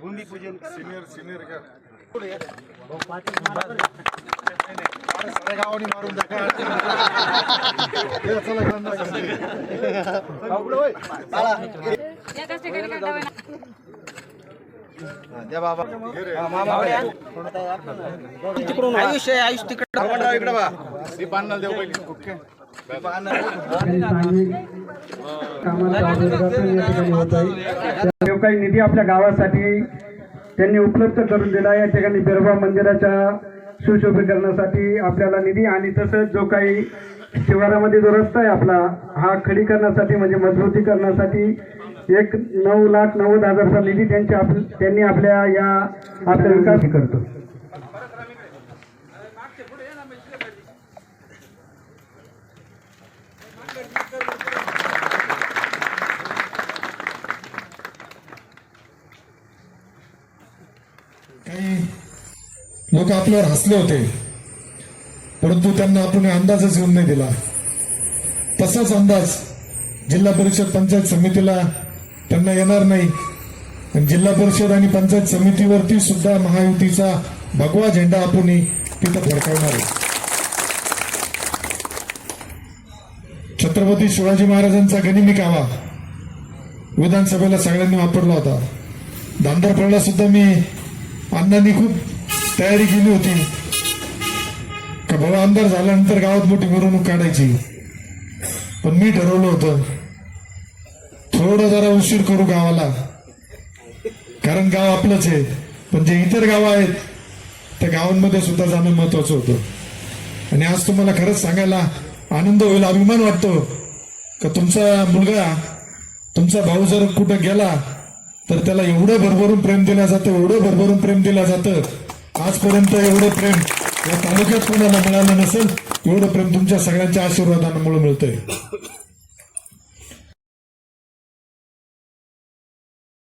भूमिपूजन. Senior senior घ्या. गावाने मारून टाका. द्या बाबा आयुष्य आयुष तिकडं इकडे बा मी दीपांना देऊ पहिले ओके जो काही निधी आपल्या गावासाठी त्यांनी उपलब्ध करून दिला या ठिकाणी बिरबा मंदिराच्या सुशोभीकरणासाठी आपल्याला निधी आणि तसंच जो काही शिवारामध्ये जो रस्ता आहे आपला हा खडीकरणासाठी म्हणजे मजबूतीकरणासाठी एक नऊ लाख नव्वद हजारचा निधी त्यांच्या आप त्यांनी आपल्या या आपल्या विकास करतो. काही लोक आपल्यावर हसले होते. परंतु त्यांना आपण अंदाजच येऊन नाही दिला. तसाच अंदाज जिल्हा परिषद पंचायत समितीला त्यांना येणार नाही. आणि जिल्हा परिषद आणि पंचायत समितीवरती सुद्धा महायुतीचा भगवा झेंडा आपण तिथं फडकावणार आहे. छत्रपती शिवाजी महाराजांचा गनिमी कावा विधानसभेला सगळ्यांनी वापरला होता. दांदरफळला सुद्धा मी अण्णांनी खूप तयारी केली होती. का बाबा आमदार झाल्यानंतर गावात मोठी मिरवणूक काढायची. पण मी ठरवलं होतं थोडं जरा उशीर करू गावाला. कारण गाव आपलंच आहे. पण जे इतर गावं आहेत त्या गावांमध्ये सुद्धा जाणं महत्वाचं होतं. आणि आज तुम्हाला खरंच सांगायला आनंद होईल अभिमान वाटतो. का तुमचा मुलगा तुमचा भाऊ जर कुठं गेला तर त्याला एवढं भरभरून प्रेम दिलं जातं एवढं भरभरून प्रेम दिलं जातं. आजपर्यंत एवढं प्रेम या तालुक्यात कोणाला मिळालं नसेल एवढं प्रेम तुमच्या सगळ्यांच्या आशीर्वादांमुळे मिळतंय.